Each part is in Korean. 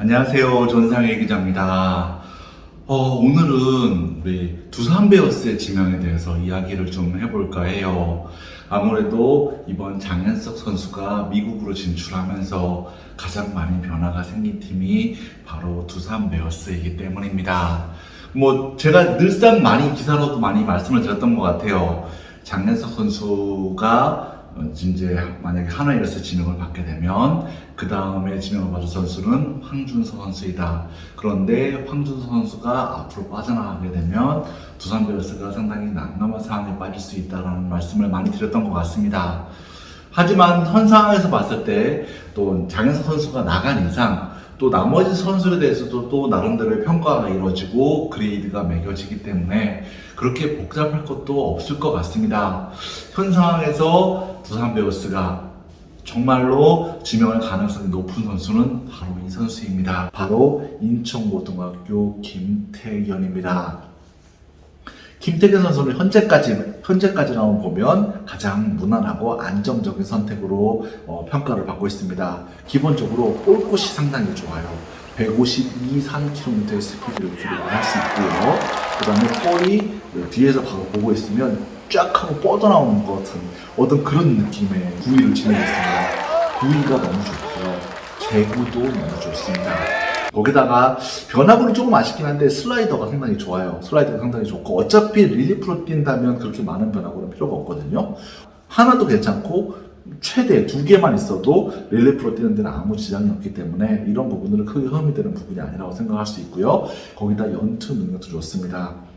안녕하세요. 전상일 기자입니다. 어, 오늘은 우리 두산 베어스의 지명에 대해서 이야기를 좀 해볼까 해요. 아무래도 이번 장현석 선수가 미국으로 진출하면서 가장 많은 변화가 생긴 팀이 바로 두산 베어스이기 때문입니다. 뭐 제가 늘상 많이 기사로도 많이 말씀을 드렸던 것 같아요. 장현석 선수가 어, 이제 만약에 하나이글스 지명을 받게 되면 그 다음에 지명을 받을 선수는 황준서 선수이다. 그런데 황준서 선수가 앞으로 빠져나가게 되면 두산 베어스가 상당히 난감한 상황에 빠질 수 있다라는 말씀을 많이 드렸던 것 같습니다. 하지만 현 상황에서 봤을 때 또 장현석 선수가 나간 이상 또 나머지 선수에 대해서도 또 나름대로의 평가가 이루어지고 그레이드가 매겨지기 때문에 그렇게 복잡할 것도 없을 것 같습니다. 현 상황에서 두산 베어스가 정말로 지명할 가능성이 높은 선수는 바로 이 선수입니다. 바로 인천고등학교 김태견입니다. 김태균 선수는 현재까지 현재까지만 보면 가장 무난하고 안정적인 선택으로 어, 평가를 받고 있습니다. 기본적으로 볼 곳이 상당히 좋아요. 152, 3km의 스피드를 기록할 수 있고요. 그 다음에 볼이 뒤에서 바로 보고 있으면 쫙 하고 뻗어나오는 것 같은 어떤 그런 느낌의 구위를 지니고 있습니다. 구위가 너무 좋고요. 제구도 너무 좋습니다. 거기다가 변화구는 조금 아쉽긴 한데 슬라이더가 상당히 좋아요. 슬라이더가 상당히 좋고 어차피 릴리프로 뛴다면 그렇게 많은 변화구는 필요가 없거든요. 하나도 괜찮고 최대 두 개만 있어도 릴리프로 뛰는 데는 아무 지장이 없기 때문에 이런 부분들은 크게 흠이 되는 부분이 아니라고 생각할 수 있고요. 거기다 연투 능력도 좋습니다.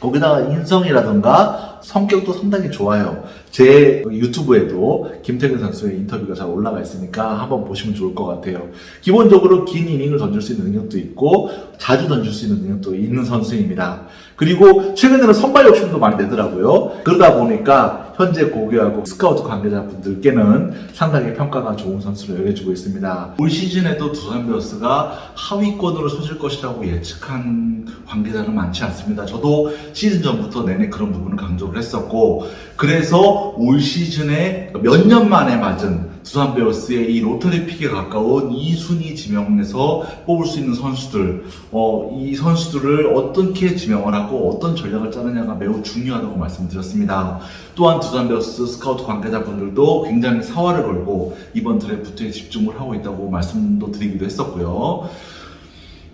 거기다가 인성이라든가 성격도 상당히 좋아요. 제 유튜브에도 김태균 선수의 인터뷰가 잘 올라가 있으니까 한번 보시면 좋을 것 같아요. 기본적으로 긴 이닝을 던질 수 있는 능력도 있고 자주 던질 수 있는 능력도 있는 선수입니다. 그리고 최근에는 선발 욕심도 많이 내더라고요. 그러다 보니까 현재 고교하고 스카우트 관계자분들께는 상당히 평가가 좋은 선수로 여겨지고 있습니다. 올 시즌에도 두산 베어스가 하위권으로 서질 것이라고 예측한 관계자는 많지 않습니다. 저도 시즌 전부터 내내 그런 부분을 강조를 했었고 그래서 올 시즌에 몇 년 만에 맞은 두산 베어스의 이 로터리 픽에 가까운 2순위 지명에서 뽑을 수 있는 선수들, 어, 이 선수들을 어떻게 지명을 하고 어떤 전략을 짜느냐가 매우 중요하다고 말씀드렸습니다. 또한 두산 베어스 스카우트 관계자분들도 굉장히 사활을 걸고 이번 드래프트에 집중을 하고 있다고 말씀도 드리기도 했었고요.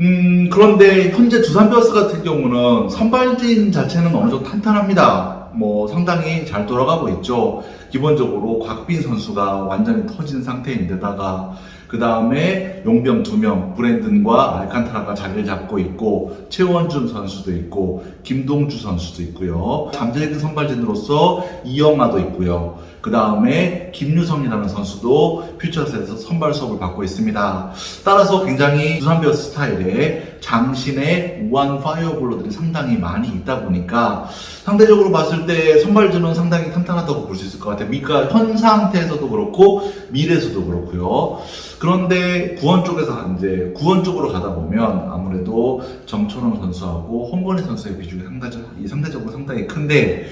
음, 그런데 현재 두산 베어스 같은 경우는 선발진 자체는 어느 정도 탄탄합니다. 뭐 상당히 잘 돌아가고 있죠. 기본적으로 곽빈 선수가 완전히 터진 상태인데다가 그 다음에 용병 두 명, 브랜든과 알칸타라가 자리를 잡고 있고 최원준 선수도 있고 김동주 선수도 있고요. 잠재기 선발진으로서 이영아도 있고요. 그 다음에 김유성이라는 선수도 퓨처스에서 선발 수업을 받고 있습니다. 따라서 굉장히 두산 베어스 스타일의 장신의 우한 파이어볼러들이 상당히 많이 있다 보니까 상대적으로 봤을 때 선발진은 상당히 탄탄하다고 볼 수 있을 것 같아요. 그러니까 현 상태에서도 그렇고 미래에서도 그렇고요. 그런데 구원 쪽에서 이제 구원 쪽으로 가다 보면 아무래도 정철원 선수하고 홍건희 선수의 비중이 이 상대적으로 상당히 큰데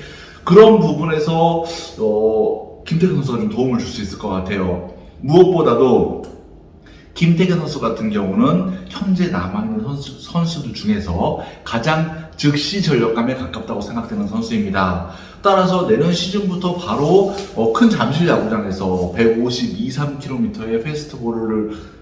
그런 부분에서 어, 김태균 선수가 좀 도움을 줄 수 있을 것 같아요. 무엇보다도 김태균 선수 같은 경우는 현재 남아있는 선수, 선수들 중에서 가장 즉시 전력감에 가깝다고 생각되는 선수입니다. 따라서 내년 시즌부터 바로 어, 큰 잠실 야구장에서 152, 3km의 페스트볼을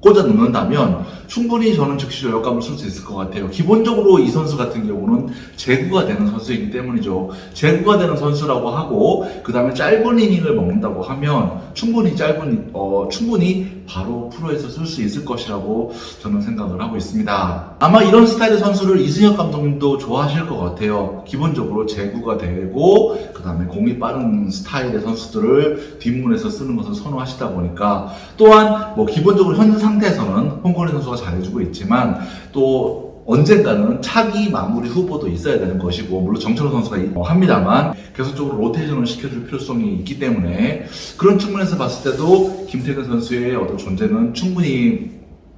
꽂아 넣는다면 충분히 저는 즉시 전력감을 쓸 수 있을 것 같아요. 기본적으로 이 선수 같은 경우는 제구가 되는 선수이기 때문이죠. 제구가 되는 선수라고 하고 그 다음에 짧은 이닝을 먹는다고 하면 충분히 짧은 어 충분히 바로 프로에서 쓸 수 있을 것이라고 저는 생각을 하고 있습니다. 아마 이런 스타일의 선수를 이승엽 감독님도 좋아하실 것 같아요. 기본적으로 제구가 되고 그 다음에 공이 빠른 스타일의 선수들을 뒷문에서 쓰는 것을 선호하시다 보니까 또한 뭐 기본적으로 현상 태에서는 홍건희 선수가 잘해주고 있지만 또 언젠가는 차기 마무리 후보도 있어야 되는 것이고 물론 정철호 선수가 이- 어, 합니다만 계속적으로 로테이션을 시켜줄 필요성이 있기 때문에 그런 측면에서 봤을 때도 김태균 선수의 어떤 존재는 충분히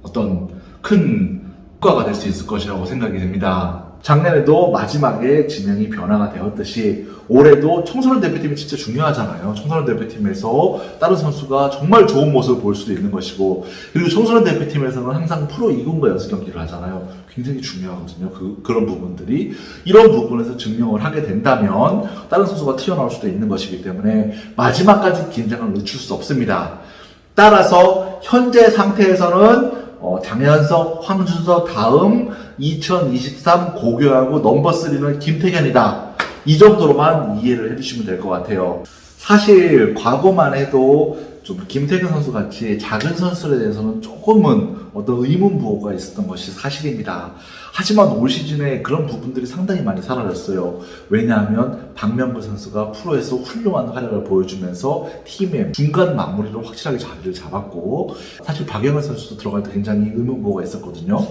어떤 큰 효과가 될 수 있을 것이라고 생각이 됩니다. 작년에도 마지막에 지명이 변화가 되었듯이 올해도 청소년 대표팀이 진짜 중요하잖아요. 청소년 대표팀에서 다른 선수가 정말 좋은 모습을 볼 수도 있는 것이고 그리고 청소년 대표팀에서는 항상 프로 2군과 연습 경기를 하잖아요. 굉장히 중요하거든요. 그, 그런 부분들이 이런 부분에서 증명을 하게 된다면 다른 선수가 튀어나올 수도 있는 것이기 때문에 마지막까지 긴장을 늦출 수 없습니다. 따라서 현재 상태에서는 어, 장현석, 황준서 다음 2023 고교하고 넘버 3는 김태견이다. 이 정도로만 이해를 해주시면 될 것 같아요. 사실 과거만 해도 좀 김태균 선수 같이 작은 선수에 대해서는 조금은 어떤 의문 부호가 있었던 것이 사실입니다. 하지만 올 시즌에 그런 부분들이 상당히 많이 사라졌어요. 왜냐하면 박명근 선수가 프로에서 훌륭한 활약을 보여주면서 팀의 중간 마무리로 확실하게 자리를 잡았고 사실 박영현 선수도 들어갈 때 굉장히 의문 부호가 있었거든요.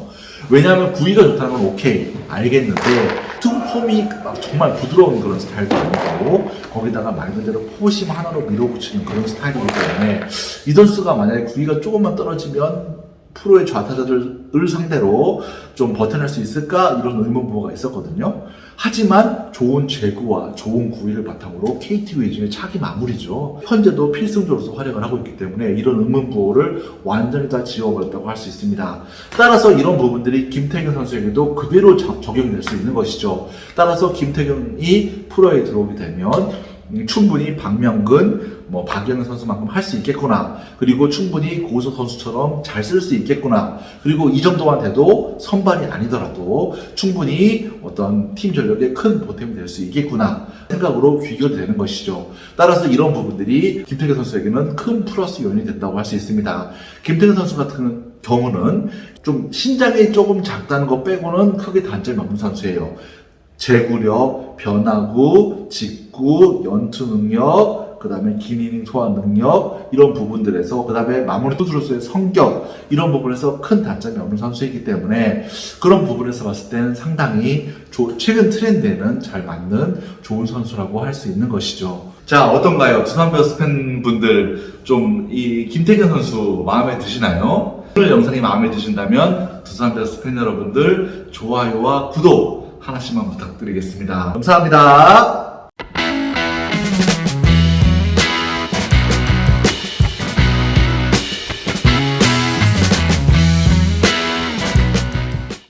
왜냐하면 구위가 좋다는 건 오케이 알겠는데 투 폼이 막 정말 부드러운 그런 스타일도 아니고 거기다가 말 그대로 포심 하나로 밀어붙이는 그런 스타일이기 때문에 이 선수가 만약에 구위가 조금만 떨어지면 프로의 좌타자들을 상대로 좀 버텨낼 수 있을까 이런 의문부호가 있었거든요. 하지만 좋은 제구와 좋은 구위를 바탕으로 KT 위즈의 차기 마무리죠. 현재도 필승조로서 활약을 하고 있기 때문에 이런 의문부호를 완전히 다 지워버렸다고 할 수 있습니다. 따라서 이런 부분들이 김태균 선수에게도 그대로 적- 적용이 될수 있는 것이죠. 따라서 김태균이 프로에 들어오게 되면 음, 충분히 박명근, 뭐 박영현 선수만큼 할 수 있겠구나. 그리고 충분히 고소 선수처럼 잘 쓸 수 있겠구나. 그리고 이 정도만 돼도 선발이 아니더라도 충분히 어떤 팀 전력에 큰 보탬이 될 수 있겠구나 생각으로 귀결이 되는 것이죠. 따라서 이런 부분들이 김태균 선수에게는 큰 플러스 요인이 된다고 할 수 있습니다. 김태균 선수 같은 경우는 좀 신장이 조금 작다는 것 빼고는 크게 단점이 없는 선수예요. 제구력, 변화구, 직구, 연투 능력, 그 다음에 긴 이닝 소화 능력, 이런 부분들에서, 그 다음에 마무리 투수로서의 성격, 이런 부분에서 큰 단점이 없는 선수이기 때문에 그런 부분에서 봤을 때는 상당히 조- 최근 트렌드에는 잘 맞는 좋은 선수라고 할 수 있는 것이죠. 자, 어떤가요? 두산베어스 팬분들 좀 이 김태균 선수 마음에 드시나요? 오늘 영상이 마음에 드신다면 두산베어스 팬 여러분들 좋아요와 구독 하나씩만 부탁드리겠습니다. 감사합니다.